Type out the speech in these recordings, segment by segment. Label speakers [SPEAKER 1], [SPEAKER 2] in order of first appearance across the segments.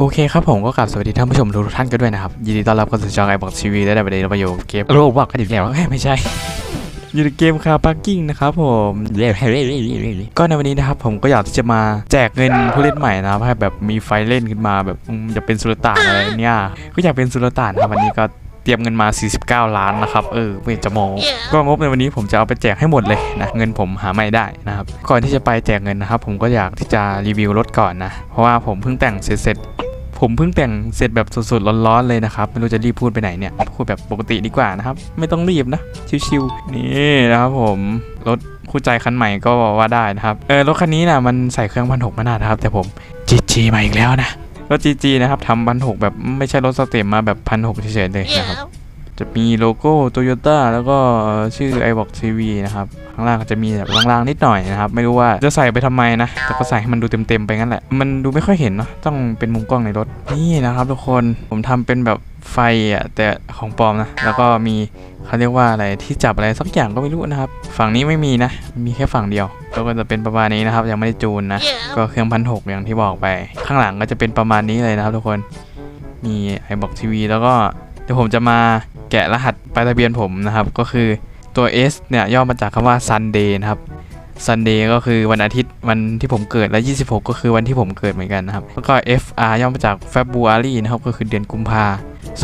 [SPEAKER 1] โอเคครับผมก็กลับสวัสดีท่านผู้ชมทุกท่านกันด้วยนะครับ ยินดีต้อนรับเข้าสู่ช่องไอบอกทีวีและในประเด็นเราไปอยู่เกมโรบบอกกันอีกแล้วไม่ใช่อยู่ในเกมคาร์พาร์กิ้งนะครับผมก็ในวันนี้นะครับผมก็อยากที่จะมาแจกเงินผู้เล่นใหม่นะครับให้แบบมีไฟเล่นขึ้นมาแบบอืมจะเป็นสุลต่านอะไรเนี่ยก็อยากเป็นสุลต่านครับวันนี้ก็เตรียมเงินมา 49 ล้านนะครับ เออไม่จะโมก็งบในวันนี้ผมจะเอาไปแจกให้หมดเลยนะ เงินผมหาไม่ได้นะครับ ก่อนที่จะไปแจกเงินนะครับ ผมก็อยากที่จะรีวิวรถก่อนนะ เพราะว่าผมเพิ่งแต่งเสร็จ ผมเพิ่งแต่งเสร็จแบบสดๆร้อนๆเลยนะครับ ไม่รู้จะรีบพูดไปไหนเนี่ย พูดแบบปกติดีกว่านะครับ ไม่ต้องรีบนะ ชิวๆ นี่นะครับผมรถคู่ใจคันใหม่ก็ว่าได้นะครับ เออรถคันนี้นะมันใส่เครื่องพันหกมานานะครับ แต่ผมจีจีมาอีกแล้วนะรถจีจีนะครับทำพันหกแบบไม่ใช่รถสเต็มมาแบบพันหกเฉยๆเลยนะครับ จะมีโลโก้โตโยต้าแล้วก็ชื่อ i b o x TV นะครับ ข้างล่างก็จะมีแบบลางๆนิดหน่อยนะครับ ไม่รู้ว่าจะใส่ไปทำไมนะ แต่ก็ใส่ให้มันดูเต็มๆไปงั้นแหละ มันดูไม่ค่อยเห็นเนาะต้องเป็นมุมกล้องในรถ นี่นะครับทุกคนผมทำเป็นแบบไฟอะแต่ของปลอมนะ แล้วก็มีเขาเรียกว่าอะไรที่จับอะไรสักอย่างก็ไม่รู้นะครับ ฝั่งนี้ไม่มีนะ มีแค่ฝั่งเดียว แล้วก็จะเป็นประมาณนี้นะครับ ยังไม่ได้จูนนะ ก็เครื่องพันหกอย่างที่บอกไป ข้างหลังก็จะเป็นประมาณนี้เลยนะครับทุกคน มี i b o x TV แล้วก็เดี๋ยวผมจะมา แกะรหัสปลายทะเบียนผมนะครับ ก็คือตัว S เนี่ยย่อมาจากคำว่า Sunday นะครับ Sunday ก็คือวันอาทิตย์วันที่ผมเกิดและ 26 ก็คือวันที่ผมเกิดเหมือนกันนะครับ แล้วก็ FR ย่อมาจาก February นะครับ ก็คือเดือนกุมภา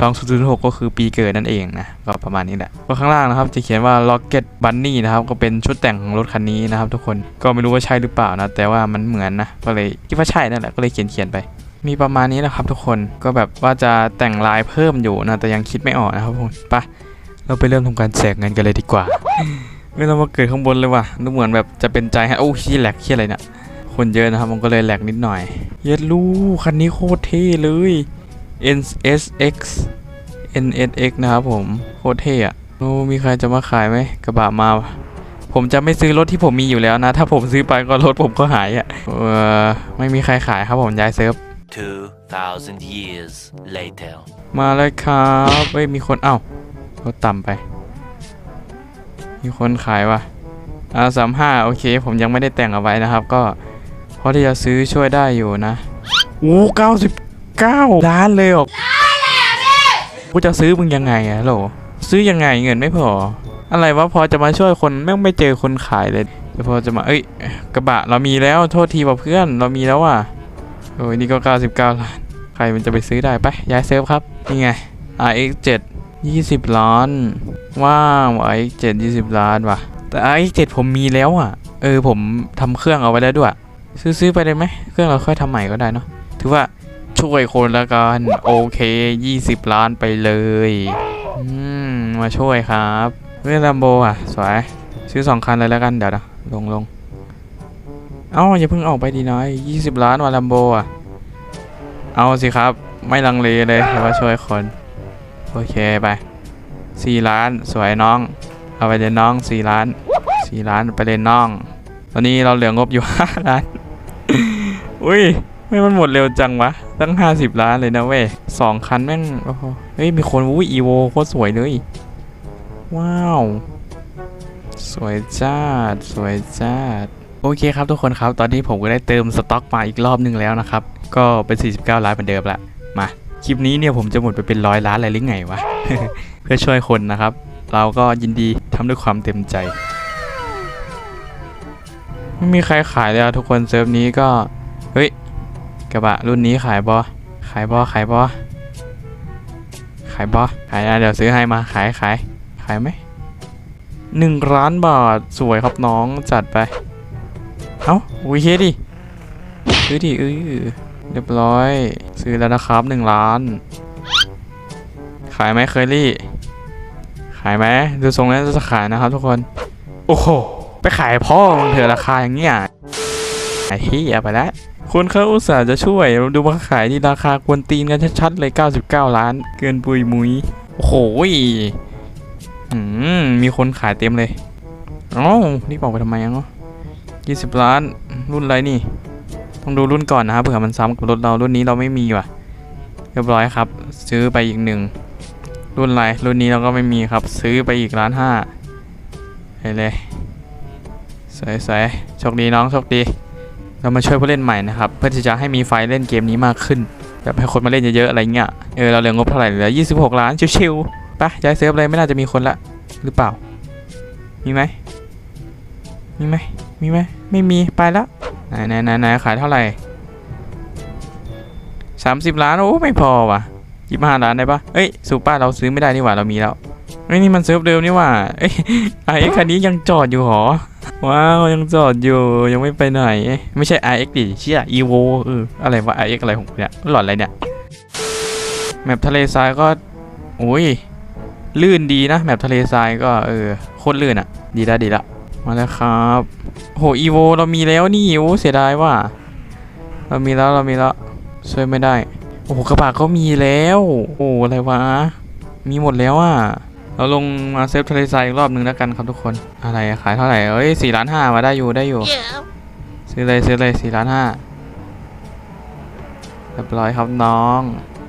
[SPEAKER 1] 2006 ก็คือปีเกิดนั่นเองนะ ก็ประมาณนี้แหละ ก็ข้างล่างนะครับจะเขียนว่า Rocket Bunny นะครับ ก็เป็นชุดแต่งของรถคันนี้นะครับทุกคน ก็ไม่รู้ว่าใช่หรือเปล่านะ แต่ว่ามันเหมือนนะ ก็เลยคิดว่าใช่นั่นแหละ ก็เลยเขียนเขียนไป มีประมาณนี้แหละครับทุกคนก็แบบว่าจะแต่งลายเพิ่มอยู่นะแต่ยังคิดไม่ออกนะครับทุกคนไปะเราไปเริ่มทำการแจกเงินกันเลยดีกว่าไม่ต้องมาเกิดข้างบนเลยว่ะดูเหมือนแบบจะเป็นใจให้โอ้ขี้แหลกขี้อะไรเนี่ยคนเยอะนะครับมันก็เลยแหลกนิดหน่อย เย็ดลูกคันนี้โคตรเท่เลย NSX NSX นะครับผมโคตรเท่อะโอ้มีใครจะมาขายไหมกระบะมา ผมจะไม่ซื้อรถที่ผมมีอยู่แล้วนะ ถ้าผมซื้อไปก็รถผมก็หายอะ่ะเออไม่มีใครขายครับผมย้ายเซิร์ฟ
[SPEAKER 2] 2,000 years later.
[SPEAKER 1] มาเลยครับเอ้ยมีคนเอ้ารถต่ำไป มีคนขายว่ะอ่าสามห้าโอเค ผมยังไม่ได้แต่งเอาไว้นะครับ ก็พอที่จะซื้อช่วยได้อยู่นะโอ้เก้าสิบเก้าล้านเลยหรอกูจะซื้อมึงยังไงอะโหลซื้อยังไงเงินไม่พอ อะไรวะพอจะมาช่วยคนแม่งไม่เจอคนขายเลยแต่พอจะมาเอ้ยกระบะเรามีแล้วโทษทีว่าเพื่อนเรามีแล้วว่ะ โอ้ยนี่ก็ 99 ล้าน ใครมันจะไปซื้อได้ไปย้ายเซิร์ฟครับ นี่ไง RX 7 20 ล้าน ว้าว RX 7 20 ล้านว่ะ แต่ RX 7 ผมมีแล้วอะ เออผมทำเครื่องเอาไว้แล้วด้วย ซื้อซื้อไปเลยไหม เครื่องเราค่อยทำใหม่ก็ได้เนาะ ถือว่าช่วยคนละกัน โอเค 20 ล้านไปเลย อืม มาช่วยครับเรื่องลัมโบอะ สวย ซื้อสองคันเลยแล้วกัน เดี๋ยวนะ ลงลง เอ้าอย่าเพิ่งออกไปดีน้อย20ล้านว่ะลัมโบอะ เอาสิครับ ไม่ลังเลเลยแต่ว่าช่วยคน โอเคไปสี่ล้านสวยน้อง เอาไปเลยน้องสี่ล้านสี่ล้านไปเลยน้อง ตอนนี้เราเหลืองบอยู่ห้าล้าน อุ้ยไม่มันหมดเร็วจังวะ ตั้งห้าสิบล้านเลยนะเว้ยสองคันแม่งโอ้โหเฮ้ยมีคนอุ้ยอีโวโคตรสวยเลย ว้าว สวยจ้าดสวยจ้าด โอเคครับทุกคนครับ ตอนนี้ผมก็ได้เติมสต็อกมาอีกรอบนึงแล้วนะครับ ก็เป็น 49 ล้านเหมือนเดิมละ มา คลิปนี้เนี่ยผมจะหมดไปเป็นร้อยล้านอะไรหรือไงวะ เพื่อช่วยคนนะครับ เราก็ยินดีทำด้วยความเต็มใจ ไม่มีใครขายเลยอะทุกคนเซิร์ฟนี้ก็ เฮ้ย กระบะรุ่นนี้ขายบอขายบอขายบอขายบอขายนะเดี๋ยวซื้อให้มาขายขายขายไหมหนึ่งล้านบาทสวยครับน้องจัดไป เอ้าอุ้ยเฮ้ดิซื้อดิเออเรียบร้อย ซื้อแล้วนะครับหนึ่งล้าน ขายไหมเคอรี่ ขายไหมดูทรงแล้วจะขายนะครับทุกคน โอ้โห ไปขายพ่อมึงเถอะราคาอย่างเงี้ยไอ้เฮียไปแล้วคนเขาอุตส่าห์จะช่วย ดูมาขายที่ราคาควนตีนกันชัดๆเลย 99 ล้าน เกินปุยมุยโอ้โหมีคนขายเต็มเลยอ๋อนี่บอกไปทำไมอะะ 20 ล้านรุ่นไรนี่ ต้องดูรุ่นก่อนนะครับเผื่อมันซ้ำกับรถเรารุ่นนี้เราไม่มีว่ะ เรียบร้อยครับ ซื้อไปอีกหนึ่งรุ่นไรรุ่นนี้เราก็ไม่มีครับ ซื้อไปอีกล้านห้าไปเลยสวยๆโชคดีน้องโชคดี เรามาช่วยผู้เล่นใหม่นะครับ เพื่อที่จะให้มีไฟเล่นเกมนี้มากขึ้นแบบให้คนมาเล่นเยอะๆอะไรเงี้ยเออเราเหลืองบเท่าไหร่เหลือ26 ล้านชิวๆปะย้ายเซิร์ฟเลยไม่น่าจะมีคนละหรือเปล่า มีไหมมีไหม มีไหมไม่มีไปแล้วไหนไหนไหนไหนขายเท่าไหร่สามสิบล้านโอ้ไม่พอว่ะยี่ห้าล้านได้ปะเอ้ยสูป้าเราซื้อไม่ได้นี่หว่าเรามีแล้วเอ้ยนี่มันเซิร์ฟเดิมนี่หว่าเอ้ยไอ้คันนี้ยังจอดอยู่หรอว้าวยังจอดอยู่ยังไม่ไปไหนไม่ใช่ RX ดิเชี่ย EVO เอออะไรวะ RX อะไรของกูเนี่ยหลอนอะไรเนี่ยแมปทะเลทรายก็โอ้ยลื่นดีนะแมปทะเลทรายก็เออโคตรลื่นอะดีละดีละมาแล้วครับ โหอีโวเรามีแล้วนี่โอ้เสียดายว่ะเรามีแล้วเรามีแล้วช่วยไม่ได้ โอ้โหกระบะก็มีแล้วโอ้อะไรวะมีหมดแล้วอะเราลงมาเซฟทะเลทรายอีกรอบหนึ่งแล้วกันครับทุกคนอะไรขายเท่าไหร่เอ้ยสี่ล้านห้ามาได้อยู่ได้อยู่ซื้อเลยซื้อเลยสี่ล้านห้าเรียบร้อยครับน้อง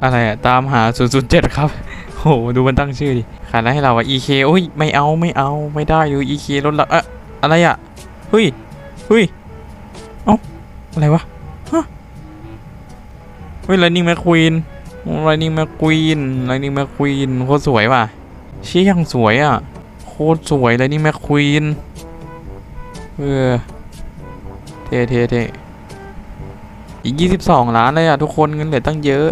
[SPEAKER 1] อะไรอะตามหา 007 ครับโหดูมันตั้งชื่อดิขายอะไรให้เราอะ EK โอ้ยไม่เอาไม่เอาไม่ได้ดู EK ลดละเอะอะไรอะ ฮ้ยเฮ้ยเอ้าอะไรวะฮะเฮ้ย Lightning McQueen Lightning McQueen Lightning McQueen โคตรสวยว่ะเชี่ยยังสวยอะโคตรสวย Lightning McQueen เออเทเทเทอีก 22 ล้านเลยอะ ทุกคนเงินเหลือตั้งเยอะ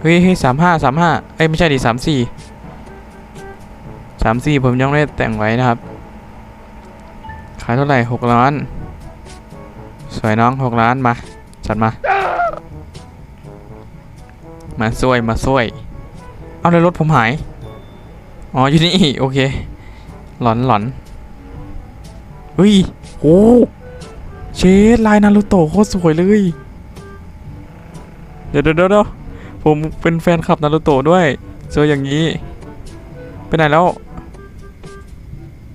[SPEAKER 1] เฮ้ยเฮ้ยสามห้าสามห้าเอ้ย ไม่ใช่ดิสามสี่สามสี่ผมยังไม่ได้แต่งไว้นะครับ ขายเท่าไหร่หกล้าน สวยน้องหกล้านมา จัดมา มาช่วยมาช่วย เอาเลยรถผมหาย อ๋อ อยู่นี่โอเค หลอนหลอนเฮ้ยโอ้เชดลายนารูโตะโคตรสวยเลย เดี๋ยวเดี๋ยวเดี๋ยวผมเป็นแฟนคลับนารูโตะด้วยเจออย่างนี้ ไปไหนแล้ว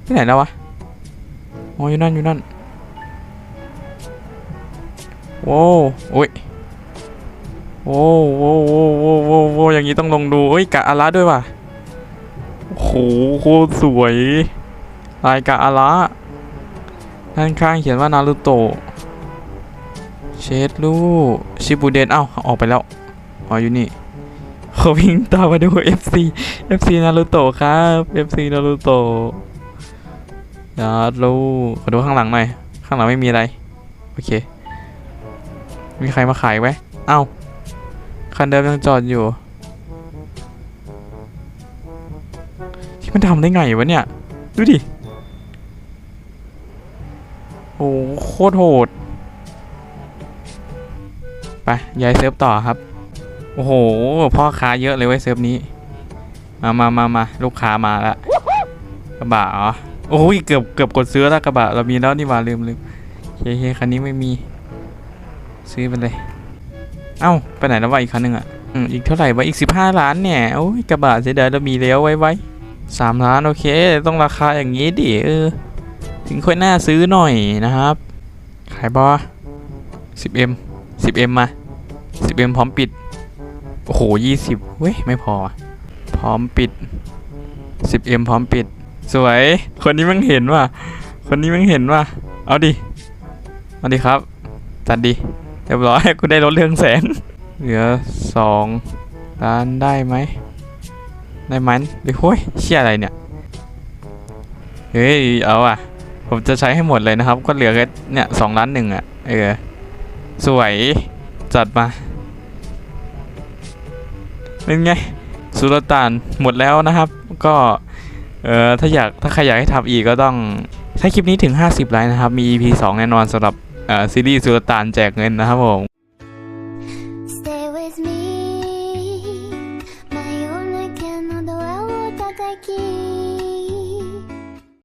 [SPEAKER 1] ไปไหนแล้ววะ อ๋ออยู่นั่นอยู่นั่นโว้โอ้ยโว้โว้โว้โว้โว้โว้อย่างนี้ต้องลงดูเอ้ยกะอาระด้วยว่ะโอ้โหโคตรสวยลายกะอาระด้านข้างเขียนว่านารูโตะเชดลูชิบูเดนเอ้าออกไปแล้วอ๋ออยู่นี่เขาวิ่งตามมาดู FC FC นารูโตะครับ FC นารูโตะ ยาดลูขอดูข้างหลังหน่อย ข้างหลังไม่มีอะไร โอเค มีใครมาขายไหมเอ้า คันเดิมยังจอดอยู่ ที่มันทำได้ไงวะเนี่ย ดูดิ โอ้โหโคตรโหด ไปย้ายเซิร์ฟต่อครับ โอ้โห พ่อค้าเยอะเลยเว้ยเซิร์ฟนี้ มามามามาลูกค้ามาละกระบะเหรอ โอ้ยเกือบเกือบกดซื้อแล้วกระบะเรามีแล้วนี่หว่าลืมลืมเฮ้ยเฮ้ยคันนี้ไม่มี ซื้อไปเลย เอ้าไปไหนแล้ววะอีกคันหนึ่งอะอืมอีกเท่าไหร่วะอีกสิบห้าล้านเนี่ยโอ้ยกระบะเสียดายเรามีแล้วไว้ไว้สามล้านโอเค ต้องราคาอย่างนี้ดิเออถึงค่อยน่าซื้อหน่อยนะครับ ขายบอ 10m 10m มสิบเอ็มมา 10m พร้อมปิด โอ้โห20เว้ย ไม่พอ พร้อมปิด 10m พร้อมปิด สวย คนนี้มันเห็นว่ะ คนนี้มันเห็นว่ะ เอาดิ เอาดิครับ จัดดิ เรียบร้อย กูได้ลดเรื่องแสน เหลือสองล้านได้ไหม ได้มันเดี๋ยวโอ้ยเชี่ยอะไรเนี่ย เฮ้ย เอาอะ ผมจะใช้ให้หมดเลยนะครับ ก็เหลือแค่เนี่ยสองล้านหนึ่งอะ เออ สวย จัดมา เป็นไง สุลต่านหมดแล้วนะครับ ก็ เออถ้าอยากถ้าใครอยากให้ทำอีกก็ต้องถ้าคลิปนี้ถึง 50ไลค์นะครับ มี EP 2 แน่นอนสำหรับซีรีส์สุลต่านแจกเงินนะครับผม